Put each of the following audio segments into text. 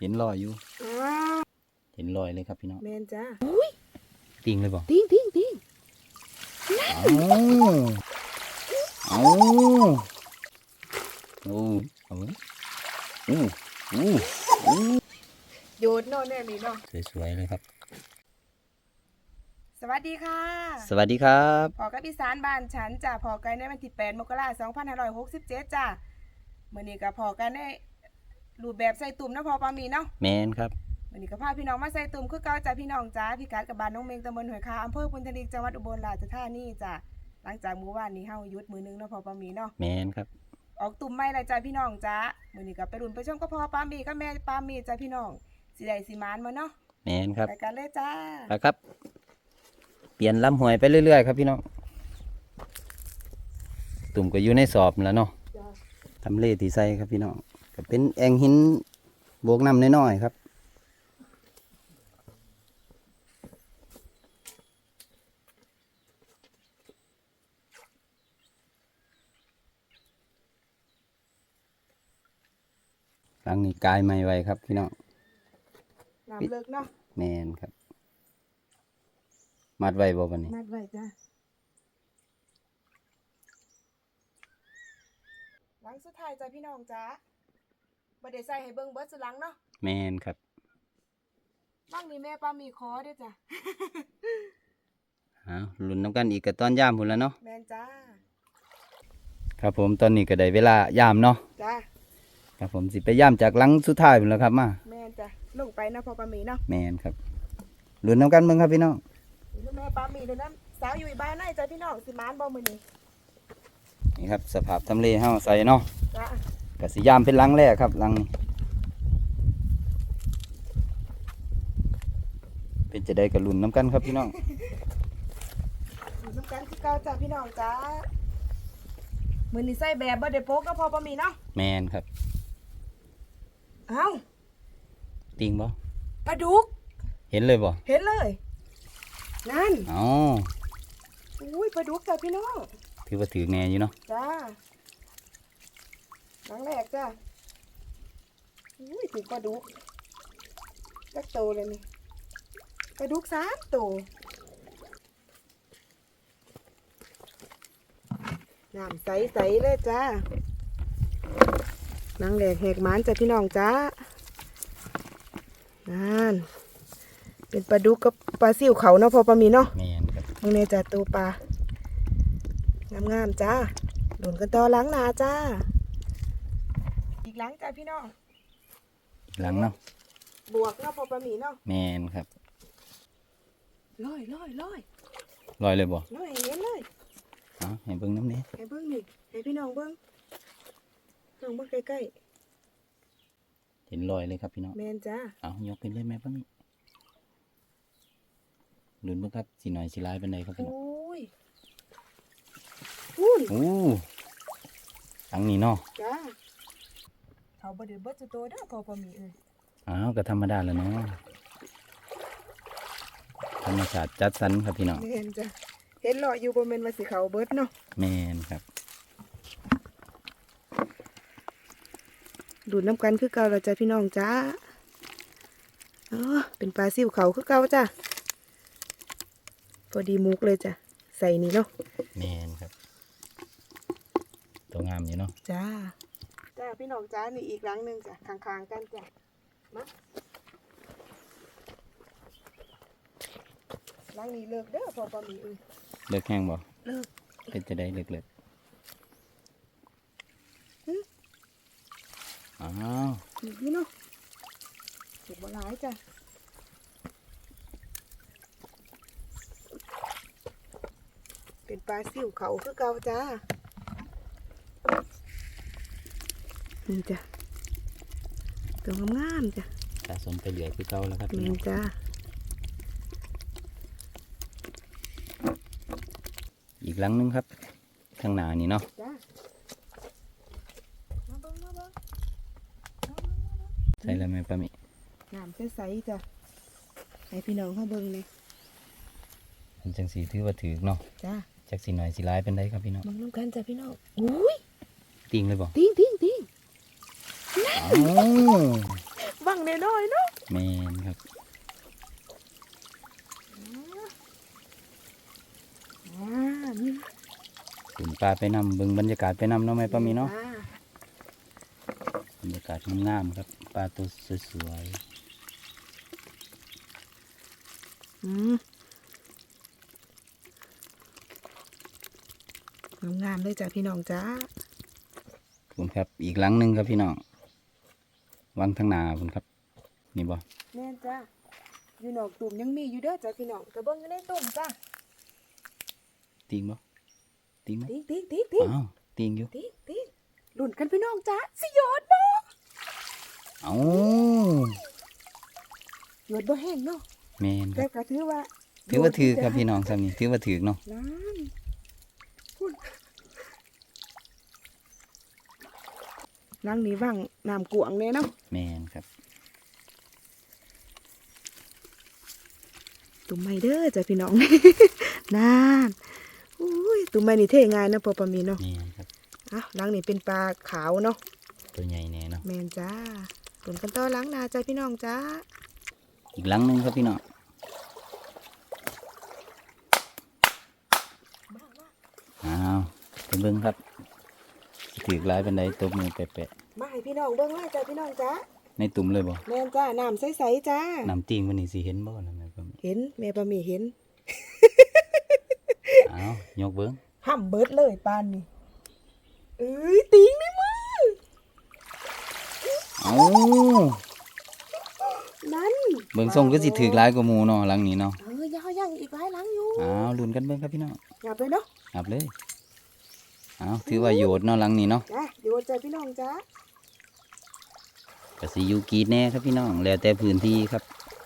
เห็นรอยอยู่ เห็นรอยเลยครับพี่น้องแมนจ้าติงเลยบ่ติ้งติ้งติ้งเอาเอาโอ้เอาเว้ยอู้อู้อู้โยนเนาะแน่นี่เนาะสวยๆเลยครับสวัสดีค่ะ สวัสดีครับพอกับอีสานบ้านฉันจ้ะพอกันในวันที่8มกราคม2567จ้ะมื้อนี้ก็พอกันใน รูปแบบใส่ตุ่มเนาะพอปามีเนาะแมนครับมื้อนี้ก็พาพี่น้องมาใส่ตุ่มคือเก่าจ้ะพี่น้องจ้าพิกัดกับบ้านน้องเมงตำบลห้วยคาอำเภอพุนทลีจังหวัดอุบลราชธานีจ้ะหลังจากมื้อวานนี้เฮาหยุดมื้อนึงเนาะพอปามีเนาะแมนครับออกตุ่มใหม่และจ้ะพี่น้องจ้ามื้อนี้ก็ไปรุ่นไปชมกับพ่อปามีกับแม่ปามีจ้ะพี่น้องสิได้สิมานบ่เนาะแมนครับไปกันเลยจ้าไปครับ เปลี่ยนลำหวยไปเรื่อยๆครับพี่น้องตุ่มก็อยู่ในสอบนั่นแหล้วเนาะจ้ะทำเลที่ใส่ครับพี่น้อง ก็เป็นแองหินโบกน้ำน้อยๆครับหลังนี้กายไม่ไว้ครับพี่น้องน้ำเลิกเนาะแมนครับ มัดไว้บ่บันนี้นัดไว้จ้าหลังสุดท้ายจ้ะพี่น้องจ้า บ่ได้ใส่ให้เบิ่งเบิดสุดหลังเนาะแมนครับบ้างนี้แม่ป้ามีคอเด้วยจ้ะเอาลุ้นน้ำกันอีกกับตอนย่ามพุ่นแล้วเนาะแมนจ้า ครับผมตอนนี้ก็ได้เวลาย่ามเนาะจ้า ครับผมสิไปย่ามจากหลังสุดท้ายพุ่นแล้วครับมาแมนจ้ะลงไปนะพอป้ามีเนาะแมนครับลุ้นน้ำกันเบิ่งครับพี่น้องนี่แม่ป้ามีเดี๋ยวนั้นสาวอยู่อีบ้านไหนจ้ะพี่น้องสิมานบ่มื้อนี้นี่ครับสภาพทำเลเฮาใส่เนาะจ้า ก็สิย่ามเป็นหลังแรกครับหลังนี้เป็นจะได้กับลุ้นน้ำกันครับพี่น้องอยู่น้ำกันคือเก่าจ้ะพี่น้องจ้ามื้อนี้ใส่แบบบ่ได้โป๊กก็พอป้ามีเนาะแมนครับเอ้าติงบ่ปลาดุก เห็นเลยบ่เห็นเลย นั่นอ๋ออุ้ยปลาดุกจ้ะพี่น้องถือว่าถือแน่อยู่เนาะจ้า ครั้งแรกจ้าอุ้ยถึงปลาดุกจักโตเลยนี่ปลาดุกสามโตน้ำใสๆเลยจ้านังแหลกแหกหมันจ้ะพี่น้องจ้านั่นเป็นปลาดุกกับปลาซิวเขาเนาะพอปลามีเนาะแมนครับมึงเนี่ยจ้ะตัวปลางามๆจ้าหลุนกันต่อหล้างนาจ้าอีก หล้างจ้าพี่น้องอีกหลังเนาะบวกเนาะพอปลาหมีเนาะแมนครับลอยลอยลอยลอยเลยบ่ลอยให้เห็นเลยเอ๋อให้เบิ่งน้ำนี้ให้เบิ้งนี่ให้พี่น้องเบิ้งน้องเบิ้งใกล้เห็นลอยเลยครับพี่น้องๆแมนจ้าเอายกขึ้นเลยแม่ป้ามีลุ้นเบิ่งครับสีหน่อยสีลายเป็นไดครับพี่น้องอุ้ยอุ้ยอู้หลังนี้เนาะจ้า เขาบไดเบิดจุโตเด้อพอปลาหมีเอ้ยอ้าวก็ธรรมดาแล้วเนาะธรรมชาติจัดสรรครับพี่น้องแมนจ้าเห็นลอยอยู่บนเมนว่าสิเขาเบิดเนาะแมนครับ ดูดน้ำกันคือเก่าแล้วจ้ะพี่น้องจ้าเออเป็นปลาซิวเขาคือเก่าจ้ะพอดีมุกเลยจ้ะใส่นี่เนาะแมนครับ ตัวงามอยู่เนาะ จ้า จ้าพี่น้องจ้านี่อีกหลังหนึ่งจ้ะข้างๆกันจ้ะมาหลังนี้เลิกเด้อพอปลาหมีเอ้ยเลิกแห้งบ่เลิกเป็นจะได้เลิกเลิกอ้าวนี่พี่เนาะเก็บบัหลายจ้ะเป็นปลาซิวเขาคือเก่าจ้า นี่จ้ะตัวงามๆจ้ะสะสมไปเหลือคือเก่าแล้วครับพี่นี่น้องจ้าอีกหลังหนึงครับข้างหน้านี่เนาะจ้ามาเบิ้งมาเบิ้งใช่แล้วไหมป้ามิน้ำใสๆจ้ะให้พี่น้องเขาเบิ้งเลยมันจังสีถือว่าถือเนาะจ้าจักสีหน่อยสีลายเป็นได้ครับพี่น้องเบิ้งน้ำกันจ้ะพี่น้องอุ้ยติงเลยบ่ติ้งติ้งติ้งอ้าว บังงน้อยๆเนาะแมนครับอ่านี่ตุ่มปลาไปนำเบิ่งบรรยากาศไปนำเนาะแม่ป้ามีเนาะอ่บรรยากาศงามๆครับปลาตัวสวยอืมงามๆเลยจ้ะพี่น้องจ้าๆผมครับอีกหลังหนึ่งครับพี่น้อง วางทางหนาผมครับ นี่บ่แม่นจ้าอยู่นอกตุ่มยังมีอยู่เด้อจ้ะพี่น้องกระเบื้องอยู่ในตุ่มจ้าติงบ่ติงไหมติ๊กติ๊กติ๊กติ๊กอ้าวติงอยู่ติ๊กติ๊กลุ่นกันพี่น้องจ้าสิโยดบ่เอ้าโยดบ่แห้งเนาะแมนคแต่รับก็ถือว่าถือว่าถือครับพี่น้องสามีถือว่าถือเนาะน้ำพูด ล้างนี้ว่างน้ำกวางเลยเนาะแมนครับตุ่มไม้เด้อจ้ะพี่น้อง นานอุ้ยตุ่มไม้นี่เท่ง่ายนะปอปามีเนาะแมนครับอะล้างนี่เป็นปลาขาวเนาะตัวใหญ่แน่เนาะแมนจ้าตุ่มกันต่อล้างนาจ้ะพี่น้องจ้าอีกหลังหนึ่งครับพี่น้องอ้าวไปเบิ่งครับสิ ถือหลายเป็นไดตบมือแปะมาให้พี่น้องเบิ่งเลยจ้ะพี่น้องจ้าๆในตุ่มเลยบ่แมนจ้าน้ำใสๆจ้า น้ำติงวันนี้สิเห็นบ่นะแม่ป้ามีเห็นแม่ปามีเห็นอ้าวยกเบิ่งห้ำเบิดเลยปานนี่เอ้ยติงในมือเอ้านั่นเบิ่งทรงก็สิถือหลายกว่าหมู่เนาะหลังนี้เนาะเออยังยังอีกหลายหลังอยู่อ้าวลุ้นกันเบิ่งครับพี่น้อง หยับเลยเนาะครับเลย อ้าวถือว่าโยดเนาะหลังนี้เนาะจ้าโยนใจพี่น้องจ้าก็สิอยู่กรีดแน่ครับพี่น้อง แล้วแต่พื้นที่ครับ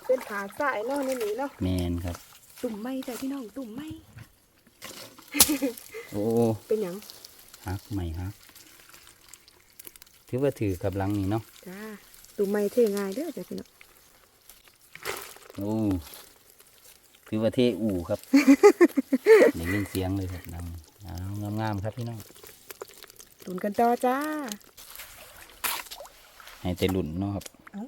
เป็นผาสายเนาะในนี้เนาะแมนครับ ตุ่มไม้จ้ะพี่น้องตุ่มไม้โอ้เป็นหยังฮักใหม่ฮักถือว่าถือกับหลังนี้เนาะจ้าตุ่มไม้เท่ง่ายเด้อจ้ะพี่น้องโอ้ถือว่าเทอู่ครับได้ยินเสียงเลยครับหลั งนี้อ้าวงามๆครับพี่น้องตุ่นกันต่อจ้า ให้แต่หลุ่นเนาะครับเอ้า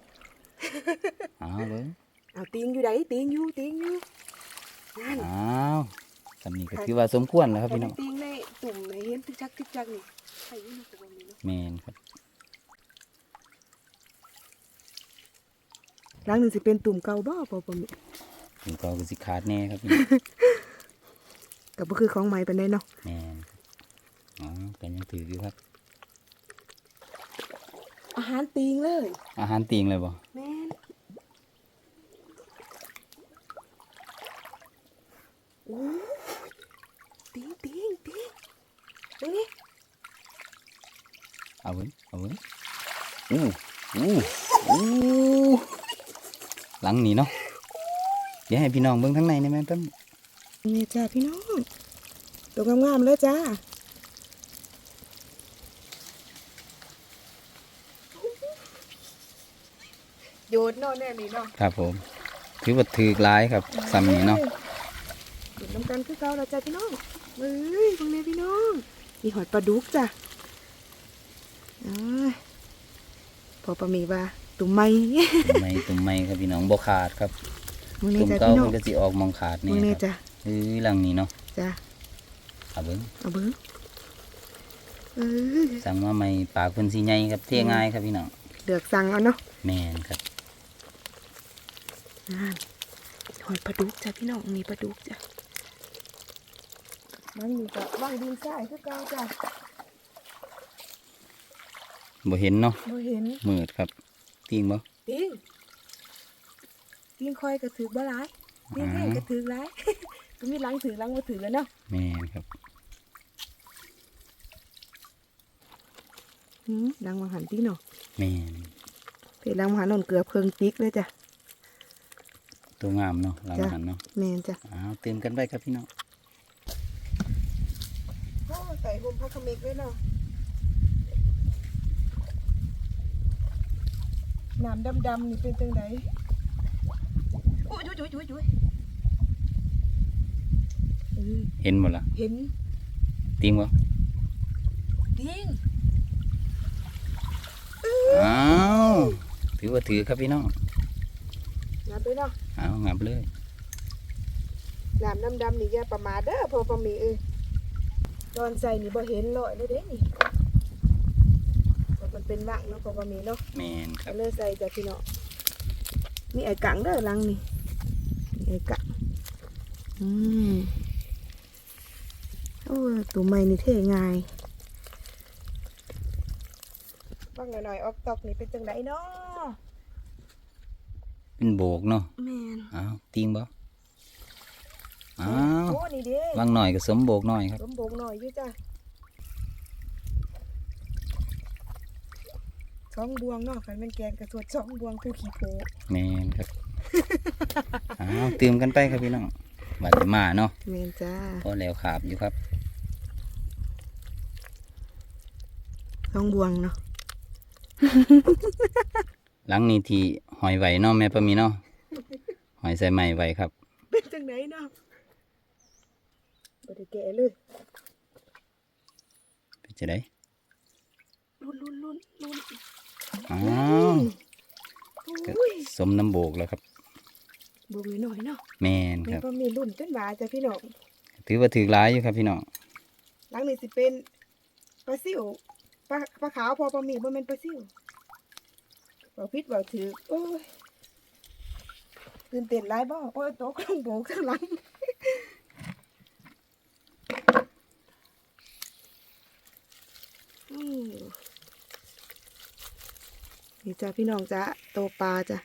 อ้าวเบิ่งเอาติงอยู่ไหนติงอยู่ติงอยู่นั่นอ้าวสำนี้ก็ถือว่าสมควรแล้วครับพี่น้องติงในตุ่มในเห็นทึกจักทึกจักนี่ใครอยืนตัวนี้เนาะแมนครับหลังหนึ่งสิเป็นตุ่มเก่าบ่ปอปมีถึงก็คือสิขาดแน่ครับพี่น้อง ก็บ่คือของใหม่ปานใดเนาะแมนครับอ๋อเป็นยังถืออยู่ครับ อาหารติงเลยอาหารติงเลยบ่แม่นโอ้ยติงติงติงตรงนี้เอาเบิ่งเอาเบิ่งอู้อู้อู้หลังนี้เนาะเดี๋ยวให้พี่น้องเบิ่งข้างในได้ไหมแป๊บ นี่จ้าพี่น้องตัวงามๆเลยจ้าโยนเนาะแน่นี่เนาะครับผม ถือว่าถือหลายครับซ้ำนี้เนาะเห็นน้ำกันคือเก่าแล้วจ้าพี่น้องเอ้ยตรงนี้พี่น้องมีหอยปลาดุกจ้ะอ้ายพอปลาหมีว่าตุ่มไม้ตุ่มไม้ตุ่มไม้ครับพี่น้องบ่ขาดครับมึงนี่ตุ่มจ้ะเก่าพี่น้อมังนก็สิออกมองขาดมึนี่งนี่ครับจ้ะ เอ้ยหลังนี้เนาะจ้ะเอาเบิ่งเอาเบิ้งเอ้ยสั่งมาใหม่ปากเพิ่นสิใหญ่ครับเท่ง่ายครับพี่น้องเดือกสั่งเอาเนาะแม่นครับนั่นหอยปลาดุกจ้ะพี่น้องมีปลาดุกจ้ะมันมีกับว่างดินทรายคือเก่าจ้ะบ่เห็นเนาะบ่เห็นมืดครับติงบ่ปิงปิงคอยกระถือบ่หลายปิงแห้งกระถือหลาย ก็มีหลังถือหลังบ่ถือแล้วเนาะแม่นครับหืมหลังมาหันตีเนาะแม่นเพจหลังมาหันนนเกือบเพิงติ๊กเลยจ้ะ ตัวงามเนาะหลังจ้ะ หันเนาะแม่นจ้ะอ้าวเติมกันไปครับพี่น้องโอ้ใส่ห่มพักขมิกเลยเนาะน้ำดำๆนี่เป็นจังไดโอ้ยจุ๊ยจุ๊ยจุ๊ย เออเห็นบ่ล่ะเห็นติงบ่ดิ้งอ้าวถือถือว่าถือครับพี่น้องงับไปเนาะเอางับเลยน้ำดำๆนี่อย่าประมาทเด้อพอปลาหมีเอ้ยตอนใส่นี่บ่เห็นลอยเลยเด้นี่เพราะมันเป็นว่างเนาะพอปลาหมีเนาะแมนครัก็บเลยใส่จ้ะพี่น้องมีไอ้กังเด้อหลังนี่มีไอ้กังอืม โอ้ยตัวใหม่นี่เท่ง่ายบ้างหน่อยๆออกตอกนี่เป็นจังไดเนาะเป็นโบกเนาะแม่นเอาติงบ่เอาโอ้นี่เด้วางหน่อยก็สมโบกหน่อยครับลมโบกหน่อยอยู่จ้ะช่องบวงเนาะคันแมันแกงกระสวดช่องบวงคือขี้โพแมนครับเอาตื่มกันไปครับพี่น้องบัดสิมาเนาะแม่นจ้าพอแล้วขาบอยู่ครับ ช่องบวงเนาะ หลังนี้ที่หอยไหวเนาะแม่ปะมีเนาะหอยใส่ใหม่ไหวครับ เป็นจังไดเนาะบ่ได้แกะเลยเป็นจะได้ลุ้นลุ้นลุ้นลุ้นอ้าอืวมอุ้ยสมน้ำโบกแล้วครับ บวงหน่อยๆเนาะแมนคแม่รับก็มีรุ่นจนหวาจ้ะพี่น้อง ถือว่าถือร้ายอยู่ครับพี่น้องหลังนี้สิเป็นปลาซิว ปลาปลาขาวพอปลาหมีบ่แม่นปลาซิ่วบ่ผิดบ่ถือโอ้ยตื่นเต้นหลายบ่โอ้ยตกลงโบกข้างหลังอืมนี่จ้ะพี่น้องจ้ะโตปลาจ้ะ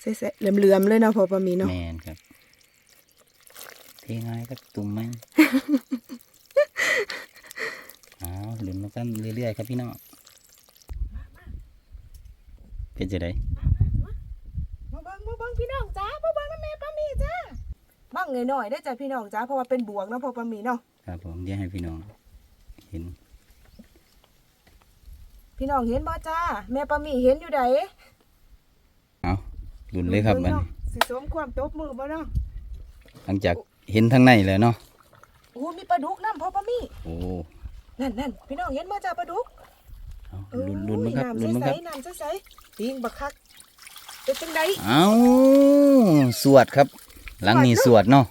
เสะเหลื่อมๆเลยเนาะพอปลาหมีเนาะแมนครับเทง่ายครับตุ่มมอ้าวหลุนมากันเรื่อยๆครับพี่น้องเป็นจะได้มาเบิ่งมาเบิ่งพี่น้องจ้ามาเบิ่งนะแม่ปลาหมีจ้าบ้างยหน่อยได้จ้ะพี่น้องจ้าเพราะว่าเป็นบวกเนาะพอปลาหมีเนาะครับผมเดี๋ยวให้พี่น้อง เห็น พี่น้องเห็นบ่จ้าแม่ปลาหมีเห็นอยู่ใดเอาหลุนเลยครับมันสิสมความตบมือบ่เนาะหลังจากเห็นทางในแล้วเนาะโอ้มีปลาดุกน้ำพอปลาหมีโอ้ นั่นนั่นพี่น้องเห็นบ่จ้าปลาดุกเอาหลุนหลุนมั้งครับหลุนมั้งครับน้ำใสๆน้ำใสๆปิงบักคักเป็นจังไดเอาสวดครับ หลังนี้สวดเนาะ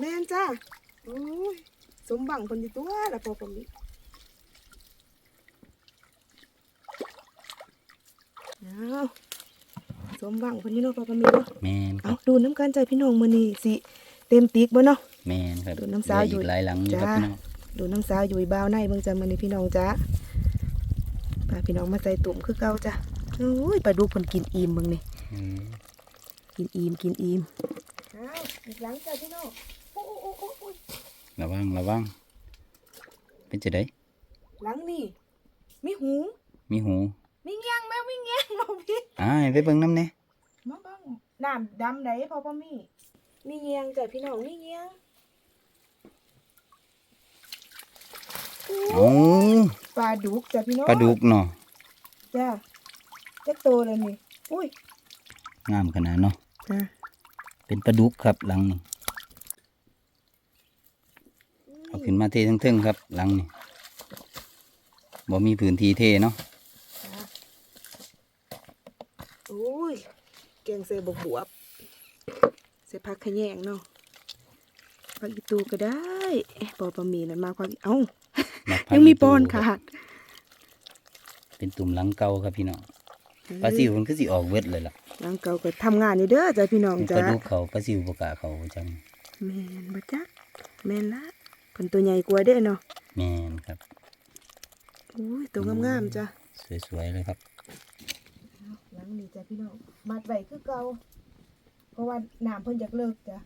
แม่นจ้าโอ้ยสมบังเพิ่นอยู่ตัวละพอปลาหมีเอาสมบังเพิ่นอยู่เนาะพอปลาหมีเนาะแมนคเอารับดูน้ำกันใจพี่น้องมื้อนี้สิเต็มติ๊กบ่เนาะแมนครับดูน้ำสาวอยู่เหลือีกหลายหลังอยู่ครับจ้าพี่น้อง ดูน้ำสาวอยู่บ้าวในเบิ่งจ้ะมื้อนี้พี่น้องจ้าพาพี่น้องมาใส่ตุ่มคือเก่าจ้ะโอ้ยปลาดุกเพิ่นกินอิ่มเบิ่งนี่อืมกินอิ่มกินอิ่มอ้าวอีกหลังจ้ะพี่น้องโอ้โอ้โอ้โอ้ยระวังระวังเป็นจะได้หลังนี่มีหู มีหูมีเงี้ยงแม่มีเงี้ยงบ่พี่อ้ายไปเบิ่งน้ำเนี่ยมาเบิ่งน้ำดำไดพอบ่มีมีเงี้ยงจ้ะพี่น้องมีเงี้ยง โอ้ปลาดุกจ้ะพี่น้องปลาดุกเนาะจ้ะจักโตแล้วนี่อุ้ยงามขนาดเนาะจ้ะเป็นปลาดุกครับหลังนี้เอาขึ้นมาเททึ่งๆครับ หลังนี้บ่มีพื้นที่เทเนาะโอ้ยแกงเสือบวบบวบใส่ผักขะแยงเนาะผักอีตูก็ได้ปอปลาหมีนั่นมากกว่าเอ้ามักพั ยังมีปอนตูขาด เป็นตุ่มหลังเก่าครับพี่น้องปลาซิวมันคือสิออกเวทเลยล่ะหลังเก่าก็ทำงานอยู่เด้อจ้ะพี่น้องปจ้ะลาดุกเขาปลาซิวบ่กล้าเขาจังแม่นบ่จักแม่นละเพิ่นตัวใหญ่กว่าเด้อเนาะแม่นครับโอ้ยตัวงามๆจ้ะสวยๆเลยครับหลังนี้จ้ะพี่น้องมัดไว้คือเก่าเพราะว่าน้ำเพิ่นอยากเลิกจ้ะ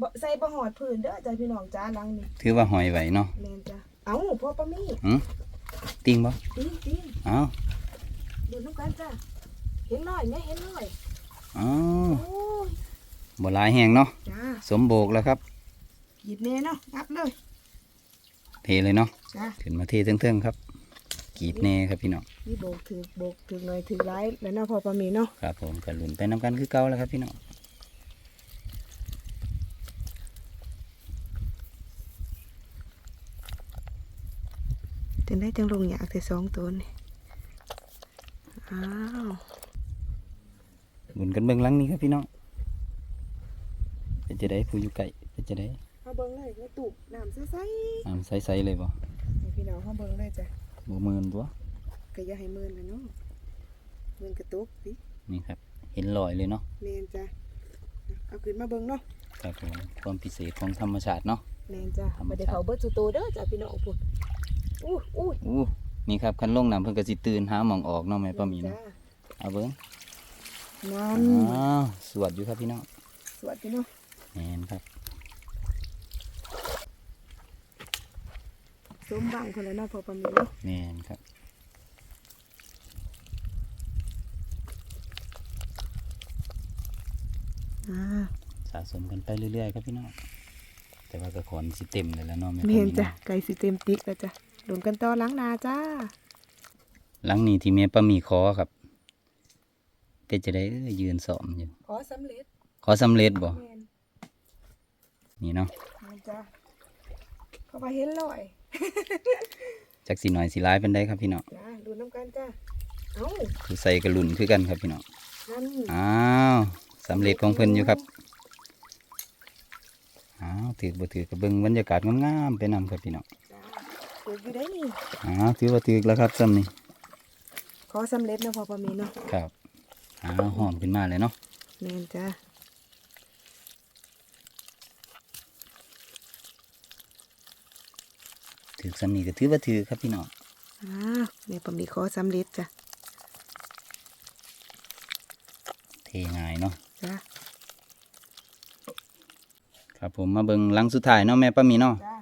บ่ใส่บ่หอดพื้นเด้อจ้ะพี่น้องจ้ะหลังนี้ถือว่าหอยไหวเนาะแม่นจ้ะเอ้าพ่อปลาหมีหืมติงบ่จริงจริงเอ้าดูน้ำกันจ้ะเห็นหน่อยแม่เห็นหน่อยเอ้าโอ้ยบ่หลายแห้งเนาะจ้าสมโบกแล้วครับหยิบแน่เนาะงับเลยเทเลยเนาะจ้าขึ้นมาเทเทิงๆครับกรีดแน่ครับพี่น้องนี่โบกถือโบกถือหน่อยถือร้ายแล้วเนาะพอปลาหมีเนาะครับผมกระลุนไปน้ำกันคือเก่าแล้วครับพี่น้อง จังได้จังลงอยากแต่สองตัวนี่อ้าวหมุนกันเบิ่งหลังนี้ครับพี่น้องเป็นจะได้ผู้อยู่ไกลเป็นจะได้เขาเบิ่งเลยว่าตูบน้ำใสน้ำใสๆเลยบ่ๆให้พี่น้องเขาเบิ่งเลยจ้ะบ่มืนตัวก็อย่าให้มืนนะเนาะมืนกระตุกสินี่ครับ เห็นรอยเลยเนาะแมนจ้ะเอาขึ้นมาเบิ่งเนาะครับผมความพิเศษของธรรมชาติเนาะ แมนจ้ะธรรมชาติ บ่ได้เขาเบิดสุโตเด้อจ้ะพี่น้องพุ่น อู้อู้อู้นี่ครับคันลงน้ำเพิ่นก็สิตื่นหาหมองออกเนาะแม่ป้าหมีเนาะจ้ะเอาเบิ่งนั่นอ้าวสวดอยู่ครับพี่น้องสวัสดีเนาะแม่นครับสมบังคนละเนาะพอประมีเนาะแม่นครับอ่าสะสมกันไปเรื่อยๆครับพี่น้องแต่ว่าก็ขอนสิเต็มเลยแล้วเนาะแม่แมป้าหมีนจ้ะเนาะไก่สิเต็มติ๊กแล้วจ้ะ ดุนกันต่อล้างนาจ้าหลังนี้ที่แม่ป้าหมีขอครับเป็นจะได้เอ้ยยืนสอมอยู่ ขอสำเร็จขอสำเร็จบ่แมนนี่เนาะแมนจ้ะเข้าไปเห็นลอยจักสิหน่อยสิร้ายเป็นได้ครับพี่น้องจ้าดูน้ำกันจ้าเอ้าคือใส่กระลุ่นคือกันครับพี่น้องนั่นอ้าวสำเร็จของเพิ่นอยู่ครับอ้าวถือบ่ถือกับเบิ่งบรรยากาศงามๆไปนำครับพี่น้องจ้าเกิดอยู่ได้นี่อ้าวถือว่าถือแล้วครับซ้ำนี่ขอสำเร็จเนาะพอประมีเนาะครับอ้าวหอมขึ้นมาเลยเนาะแมนจ้าถือซ้ำนี่ก็ถือว่าถือครับพี่น้องอ่าแม่ประมีขอสำเร็จจ้ะเทง่ายเนาะจ้าครับผมมาเบิ่งหลังสุดท้ายเนาะแม่ป้าหมีเนาะจ้า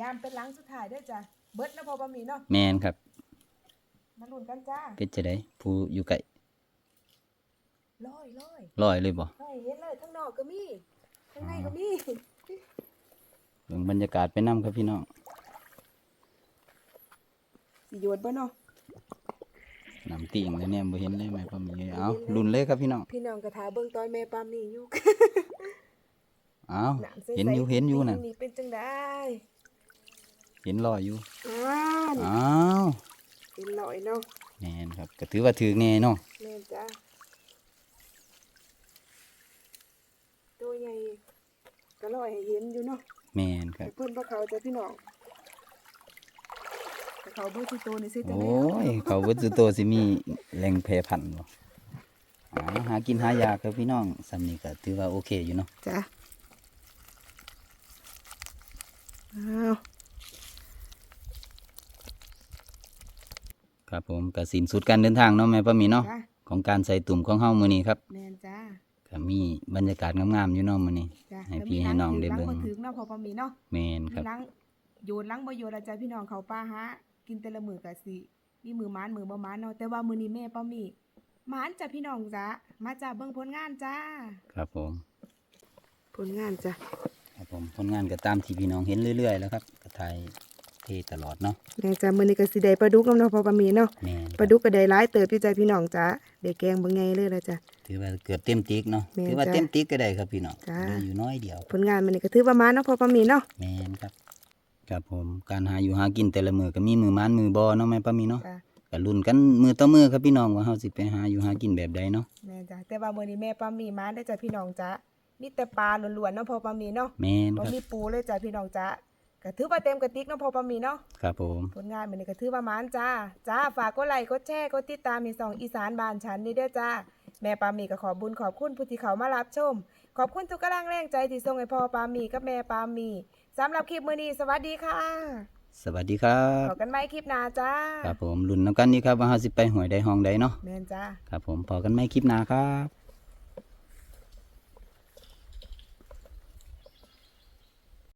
ยามเป็นหลังสุดท้ายเด้วยจ้ะเบิดนะพอประมีเนาะแม่นครับ มาลุ้นกันจ้าเป็นจะได้ผู้อยู่ไกลลอยลอยลอยเลยบ่ลอยเห็นเลยข้างนอกก็มีข้างในก็มีเบิ่งบรรยากาศไปนํครับพี่น้องสิโยนบ่เนาะน้ำติ่งเลยเนี่ยบ่เห็นเลยแม่ป้าหมีเอาลุ้นเลยครับพี่น้องพี่น้องกระถาเบิ่งตอนแม่ปามนี่อยู่เอาน้ำใสๆเห็นอยู่เห็นอยู่น่ะนี่เป็นจังได้ เห็นลอยอยู่อ่านอ้าวเป็นลอยเนาะแม่นครับก็ถือว่าถือแน่เนาะแม่นจ้าตัวใหญ่ก็ลอยให้เห็นอยู่เนาะแม่นครัแต่บ เพิ่นบ่เขาจะพี่น้องแต่เขาบ่สิโตนี่สิจังโอ้ได๋ยเขาเบิดสุโตสิมีแหล่งแพร่พันธุ์บ่อ่าหากินหายากครับพี่น้องสำนี้ก็ถือว่าโอเคอยู่เนาะจ้าอ้าว ครับผมก็สิ้นสุดการเดินทางเนาะแม่ป้าหมีเนาะจ้าของการใส่ตุ่มของเฮามื้อนี้ครับแม่นจ้าก็มีบรรยากาศงามๆอยู่เนาะมื้อนี้ จ้าให้พี่ให้น้องได้เบิ่งล้างบ่ถึงเนาะพอพอมีเนาะแม่นครับ ล้างโยนล้างบ่โยนอาจารย์พี่น้องเขาป้าฮะ กินแต่ละมือก็สิมีมือหมานมือบ่หมานเนาะแต่ว่ามื้อนี้แม่ป้ามีหมานจ้ะพี่น้องจ้ามาจ้าเบิ่งผลงานจ้า ครับผม ผลงานจ้ะ ครับผมผลงานก็ตามที่พี่น้องเห็นเรื่อยๆ แล้วครับก็ถ่ายเทตลอดเนาะแม่จ้ามื้อนี้ก็สิได้ปลาดุกนำเนาะพอป้ามีเนาะแม่นคปรัลาบดุกก็ได้หลายเติบอยู่จ้ะพี่น้องจ้าได้แกงบ่ไงเลยละจ้ะถือว่าเกือบเต็มติ๊กเนาะแม่นถือว่าจ้ะเต็มติ๊กก็ได้ครับพี่น้องจ้ะ เหลืออยู่น้อยเดียวผลงานมื้อนี้ก็ถือว่าหมานเนาะพอป้ามีเนาะแม่นครับครับผมการหาอยู่หากินแต่ละมือก็มีมือมานมือบอเนาะแม่ป้ามีเนาะจ้าก็ลุ้นกันมือต่อมือครับพี่น้องว่าเฮาสิไปหาอยู่หากินแบบใดเนาะแม่จ้าแต่ว่ามื้อนี้แม่ป้ามีหมานได้อจ้ะพี่น้องจ้ามีแต่ปลาล้วนๆเนาะพอป้ามีเนาะแม่นบ่ครับมีปูเลยจ้ะพี่น้องจ้า ก็ถือว่าเต็มกระติกเนาะพอป้ามีเนาะครับผมผลงานมันนี่ก็ถือว่าหมานจ้าจ้าฝากกดไลค์กดแชร์กดติดตามในสองอีสานบ้านฉันนี่เด้อจ้า แม่ปามีก็ขอบุญขอบคุณผู้ที่เขามารับชม ขอบคุณทุกกำลังแรงใจที่ส่งให้พ่อปามีกับแม่ปามีสำหรับคลิปมื้อนี้สวัสดีค่ะสวัสดีครับพบกันใหม่คลิปหน้าจ้าครับผมลุ้นนํกันนี่ครับว่าเฮาสิไปหวยใดห้องใดเนาะแม่นจ้าครับผมพอกันใหม่คลิปหน้าครับ